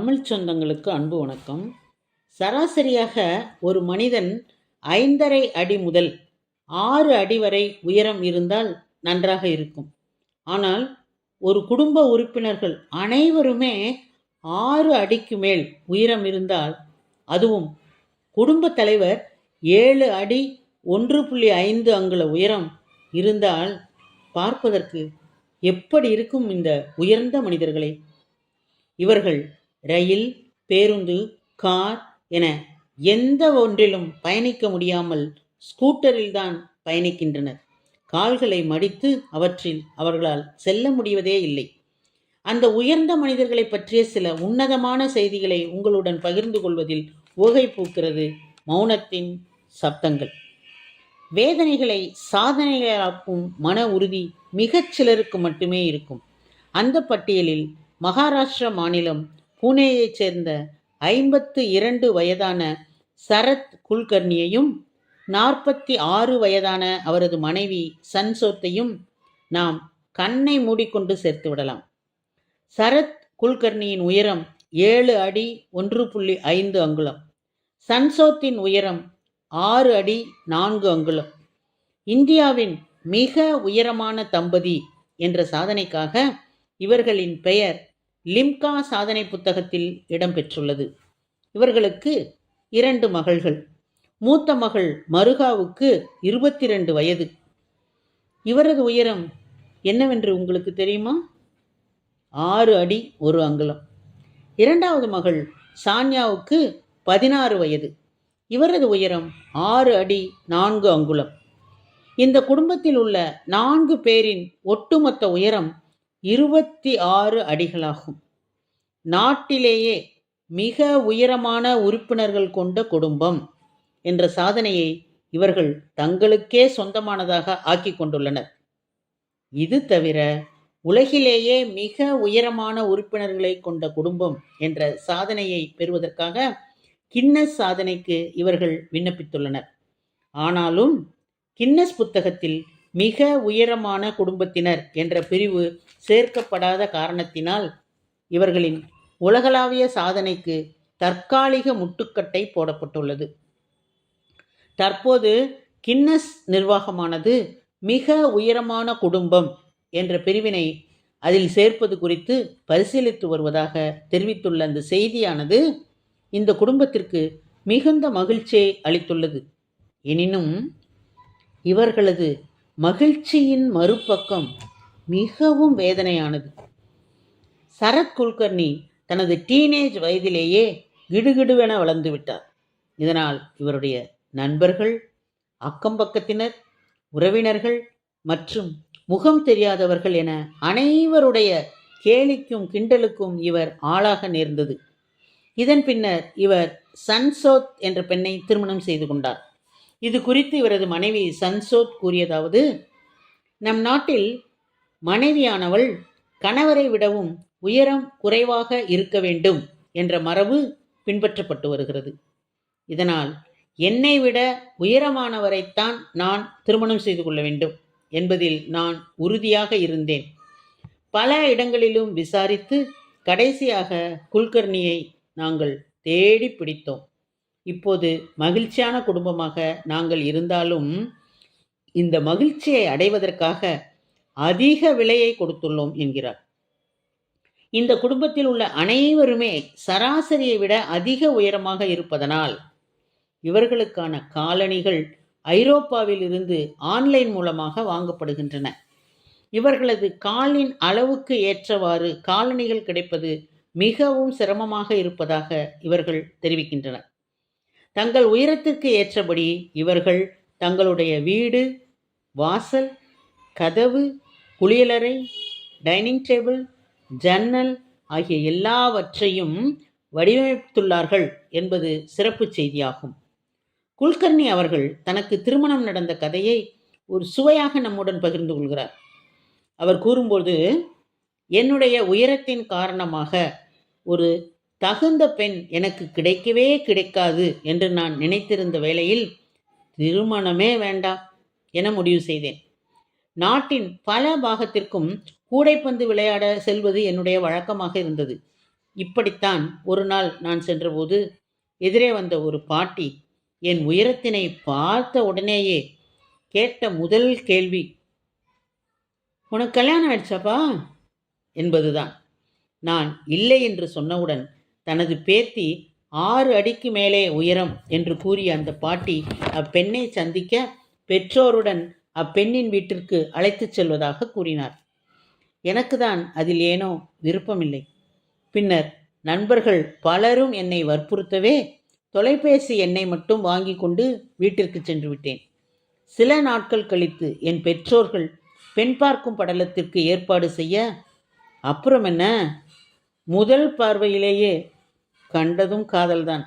தமிழ் சொந்தங்களுக்கு அன்பு வணக்கம். சராசரியாக ஒரு மனிதன் ஐந்தரை அடி முதல் ஆறு அடி வரை உயரம் இருந்தால் நன்றாக இருக்கும். ஆனால் ஒரு குடும்ப உறுப்பினர்கள் அனைவருமே ஆறு அடிக்கு மேல் உயரம் இருந்தால் அதுவும் குடும்பத் தலைவர் ஏழு அடி ஒன்று புள்ளி ஐந்து அங்குல உயரம் இருந்தால் பார்ப்பதற்கு எப்படி இருக்கும் இந்த உயர்ந்த மனிதர்களை? இவர்கள் ரயில் பேருந்து கார் என எந்த ஒன்றிலும் பயணிக்க முடியாமல் ஸ்கூட்டரில்தான் பயணிக்கின்றனர். கால்களை மடித்து அவற்றில் அவர்களால் செல்ல முடிவதே இல்லை. அந்த உயர்ந்த மனிதர்களை பற்றிய சில உன்னதமான செய்திகளை உங்களுடன் பகிர்ந்து கொள்வதில் உகை பூக்கிறது மௌனத்தின் சப்தங்கள். வேதனைகளை சாதனைகளாக்கும் மன உறுதி மிகச் சிலருக்கு மட்டுமே இருக்கும். அந்த பட்டியலில் மகாராஷ்டிரா மாநிலம் புனேயைச் சேர்ந்த ஐம்பத்து இரண்டு வயதான சரத் குல்கர்னியையும் நாற்பத்தி ஆறு வயதான அவரது மனைவி சன்சோத்தையும் நாம் கண்ணை மூடிக்கொண்டு சேர்த்து விடலாம். சரத் குல்கர்ணியின் உயரம் ஏழு அடி ஒன்று புள்ளி ஐந்து அங்குலம். சன்சோத்தின் உயரம் ஆறு அடி நான்கு அங்குலம். இந்தியாவின் மிக உயரமான தம்பதி என்ற சாதனைக்காக இவர்களின் பெயர் லிம்கா சாதனை புத்தகத்தில் இடம்பெற்றுள்ளது. இவர்களுக்கு இரண்டு மகள்கள். மூத்த மகள் மருகாவுக்கு இருபத்தி ரெண்டு வயது. இவரது உயரம் என்னவென்று உங்களுக்கு தெரியுமா? ஆறு அடி ஒரு அங்குலம். இரண்டாவது மகள் சான்யாவுக்கு பதினாறு வயது. இவரது உயரம் ஆறு அடி நான்கு அங்குலம். இந்த குடும்பத்தில் உள்ள நான்கு பேரின் ஒட்டுமொத்த உயரம் இருபத்தி ஆறு அடிகளாகும். நாட்டிலேயே மிக உயரமான உறுப்பினர்கள் கொண்ட குடும்பம் என்ற சாதனையை இவர்கள் தங்களுக்கே சொந்தமானதாக ஆக்கி கொண்டுள்ளனர். இது தவிர உலகிலேயே மிக உயரமான உறுப்பினர்களை கொண்ட குடும்பம் என்ற சாதனையை பெறுவதற்காக கின்னஸ் சாதனைக்கு இவர்கள் விண்ணப்பித்துள்ளனர். ஆனாலும் கின்னஸ் புத்தகத்தில் மிக உயரமான குடும்பத்தினர் என்ற பிரிவு சேர்க்கப்படாத காரணத்தினால் இவர்களின் உலகளாவிய சாதனைக்கு தற்காலிக முட்டுக்கட்டை போடப்பட்டுள்ளது. தற்போது கின்னஸ் நிர்வாகமானது மிக உயரமான குடும்பம் என்ற பிரிவினை அதில் சேர்ப்பது குறித்து பரிசீலித்து வருவதாக தெரிவித்துள்ள அந்த செய்தியானது இந்த குடும்பத்திற்கு மிகுந்த மகிழ்ச்சியை அளித்துள்ளது. எனினும் இவர்களது மகிழ்ச்சியின் மறுபக்கம் மிகவும் வேதனையானது. சரத் குல்கர்னி தனது டீனேஜ் வயதிலேயே கிடுகிடுவென வளர்ந்து விட்டார் இதனால் இவருடைய நண்பர்கள் அக்கம்பக்கத்தினர் உறவினர்கள் மற்றும் முகம் தெரியாதவர்கள் என அனைவருடைய கேலிக்கும் கிண்டலுக்கும் இவர் ஆளாக நேர்ந்தது. இதன் பின்னர் இவர் சன்சோத் என்ற பெண்ணை திருமணம் செய்து கொண்டார். இது குறித்து இவரது மனைவி சன்சோத் கூறியதாவது நம் நாட்டில் மனைவியானவள் கணவரை விடவும் உயரம் குறைவாக இருக்க வேண்டும் என்ற மரபு பின்பற்றப்பட்டு வருகிறது. இதனால் என்னை விட உயரமானவரைத்தான் நான் திருமணம் செய்து கொள்ள வேண்டும் என்பதில் நான் உறுதியாக இருந்தேன். பல இடங்களிலும் விசாரித்து கடைசியாக குல்கர்ணியை நாங்கள் தேடி பிடித்தோம். இப்போது மகிழ்ச்சியான குடும்பமாக நாங்கள் இருந்தாலும் இந்த மகிழ்ச்சியை அடைவதற்காக அதிக விலையை கொடுத்துள்ளோம் என்கிறார். இந்த குடும்பத்தில் உள்ள அனைவருமே சராசரியை விட அதிக உயரமாக இருப்பதனால் இவர்களுக்கான காலணிகள் ஐரோப்பாவில் இருந்து ஆன்லைன் மூலமாக வாங்கப்படுகின்றன. இவர்களது காலின் அளவுக்கு ஏற்றவாறு காலணிகள் கிடைப்பது மிகவும் சிரமமாக இருப்பதாக இவர்கள் தெரிவிக்கின்றனர். தங்கள் உயரத்திற்கு ஏற்றபடி இவர்கள் தங்களுடைய வீடு வாசல் கதவு குளியலறை டைனிங் டேபிள் ஜன்னல் ஆகிய எல்லாவற்றையும் வடிவமைத்துள்ளார்கள் என்பது சிறப்பு செய்தியாகும். குல்கர்ணி அவர்கள் தனக்கு திருமணம் நடந்த கதையை ஒரு சுவையாக நம்முடன் பகிர்ந்து கொள்கிறார். அவர் கூறும்போது என்னுடைய உயரத்தின் காரணமாக ஒரு தகுந்த பெண் எனக்கு கிடைக்கவே கிடைக்காது என்று நான் நினைத்திருந்த வேளையில் திருமணமே வேண்டாம் என முடிவு செய்தேன். நாட்டின் பல பாகத்திற்கும் கூடைப்பந்து விளையாட செல்வது என்னுடைய வழக்கமாக இருந்தது. இப்படித்தான் ஒரு நாள் நான் சென்றபோது எதிரே வந்த ஒரு பாட்டி என் உயரத்தினை பார்த்த உடனேயே கேட்ட முதல் கேள்வி உனக்கு கல்யாணம் ஆயிடுச்சாப்பா? என்பதுதான். நான் இல்லை என்று சொன்னவுடன் தனது பேத்தி ஆறு அடிக்கு மேலே உயரம் என்று கூறிய அந்த பாட்டி அப்பெண்ணை சந்திக்க பெற்றோருடன் அப்பெண்ணின் வீட்டிற்கு அழைத்துச் செல்வதாக கூறினார். எனக்கு தான் அதில் ஏனோ விருப்பமில்லை. பின்னர் நண்பர்கள் பலரும் என்னை வற்புறுத்தவே தொலைபேசி எண்ணை மட்டும் வாங்கி கொண்டு வீட்டிற்கு சென்று விட்டேன். சில நாட்கள் கழித்து என் பெற்றோர்கள் பெண் பார்க்கும் படலத்திற்கு ஏற்பாடு செய்ய அப்புறம் என்ன? முதல் பார்வையிலேயே கண்டதும் காதல்தான்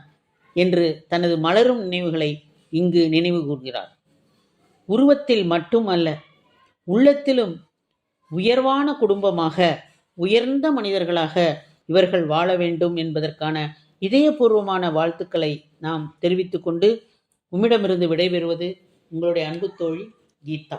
என்று தனது மலரும் நினைவுகளை இங்கு நினைவு கூர்கிறார். உருவத்தில் மட்டும் அல்ல உள்ளத்திலும் உயர்வான குடும்பமாக உயர்ந்த மனிதர்களாக இவர்கள் வாழ வேண்டும் என்பதற்கான இதயபூர்வமான வாழ்த்துக்களை நாம் தெரிவித்துக்கொண்டு உம்மிடமிருந்து விடைபெறுவது உங்களுடைய அன்பு தோழி கீதா.